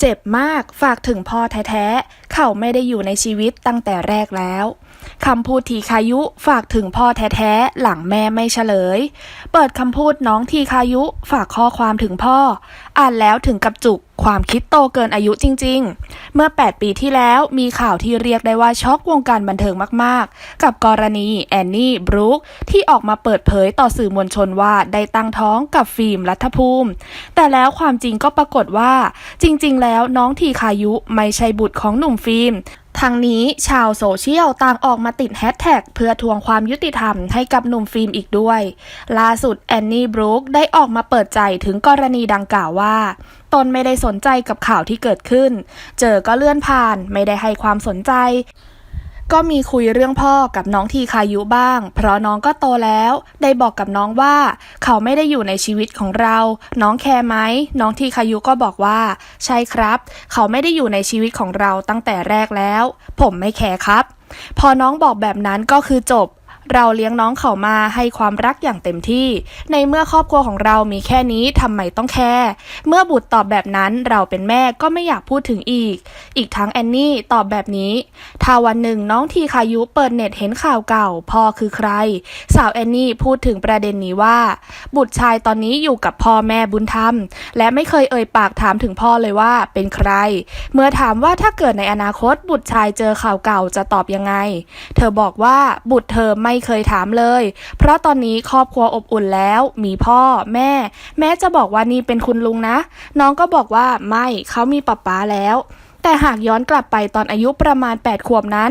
เจ็บมากฝากถึงพ่อแท้ๆ เขาไม่ได้อยู่ในชีวิตตั้งแต่แรกแล้ว คำพูดทีคายุฝากถึงพ่อแท้ๆ หลังแม่ไม่เฉลย เปิดคำพูดน้องทีคายุฝากข้อความถึงพ่อ อ่านแล้วถึงกับจุกความคิดโตเกินอายุจริง ๆ เมื่อ 8 ปีที่แล้วมีข่าวที่เรียกได้ว่าช็อกวงการบันเทิงมาก ๆ กับกรณีแอนนี่บรู๊คที่ออกมาเปิดเผยต่อสื่อมวลชนว่าได้ตั้งท้องกับฟิล์มรัฐภูมิ แต่แล้วความจริงก็ปรากฏว่า จริง ๆ แล้วน้องทีคายุไม่ใช่บุตรของหนุ่มฟิล์ม ทางนี้ชาวโซเชียลต่างออกมาติดแฮชแท็กเพื่อทวงความยุติธรรมให้กับหนุ่มฟิล์มอีกด้วย ล่าสุดแอนนี่บรูคได้ออกมาเปิดใจถึงกรณีดังกล่าวว่า ตนไม่ได้สนใจกับข่าวที่เกิดขึ้น เจอก็เลื่อนผ่านไม่ได้ให้ความสนใจ ก็มีคุยเรื่องพ่อกับน้องทีคายุบ้าง เพราะน้องก็โตแล้ว ได้บอกกับน้องว่า เขาไม่ได้อยู่ในชีวิตของเรา น้องแคร์ไหม น้องทีคายุก็บอกว่า ใช่ครับ เขาไม่ได้อยู่ในชีวิตของเราตั้งแต่แรกแล้ว ผมไม่แคร์ครับ พอน้องบอกแบบนั้นก็คือจบ เราเลี้ยงน้องเขามาให้ความรักอย่างเต็มที่ ในเมื่อครอบครัวของเรามีแค่นี้ทำไมต้องแคร์เมื่อบุตรตอบแบบนั้นเราเป็นแม่ก็ไม่อยากพูดถึงอีก อีกทั้งแอนนี่ตอบแบบนี้ ถ้าวันหนึ่งน้องทีคายุเปิดเน็ตเห็นข่าวเก่าพ่อคือใคร สาวแอนนี่พูดถึงประเด็นนี้ว่า บุตรชายตอนนี้อยู่กับพ่อแม่บุญธรรม และไม่เคยเอ่ยปากถามถึงพ่อเลยว่าเป็นใคร เมื่อถามว่าถ้าเกิดในอนาคตบุตรชายเจอข่าวเก่าจะตอบยังไง เธอบอกว่าบุตรเธอไม่ไม่เคยถามเลย เพราะตอนนี้ครอบครัวอบอุ่นแล้ว มีพ่อแม่ แม้จะบอกว่านี่เป็นคุณลุงนะ น้องก็บอกว่าไม่เขามีป๊าป๊าแล้ว แต่หากย้อนกลับไปตอนอายุประมาณ 8 ขวบนั้น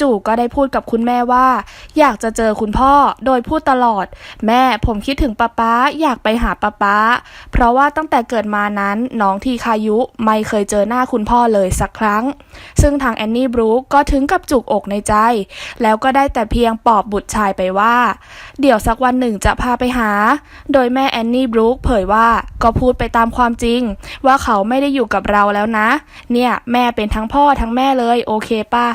จู่ๆก็ได้พูดกับคุณแม่ว่า อยากจะเจอคุณพ่อโดยพูดตลอด แม่ผมคิดถึงป๊าป๊าอยากไปหาป๊าป๊าเพราะว่าตั้งแต่เกิดมานั้นน้องทีคายุไม่เคยเจอหน้าคุณพ่อเลยสักครั้ง ซึ่งทางแอนนี่บรูคก็ถึงกับจุกอกในใจ แล้วก็ได้แต่เพียงปอบบุตรชายไปว่า เดี๋ยวสักวันหนึ่งจะพาไปหา โดยแม่แอนนี่บรูคเผยว่าก็พูดไปตามความจริง ว่าเขาไม่ได้อยู่กับเราแล้วนะ เนี่ยแม่เป็นทั้งพ่อทั้งแม่เลย โอเคป่ะ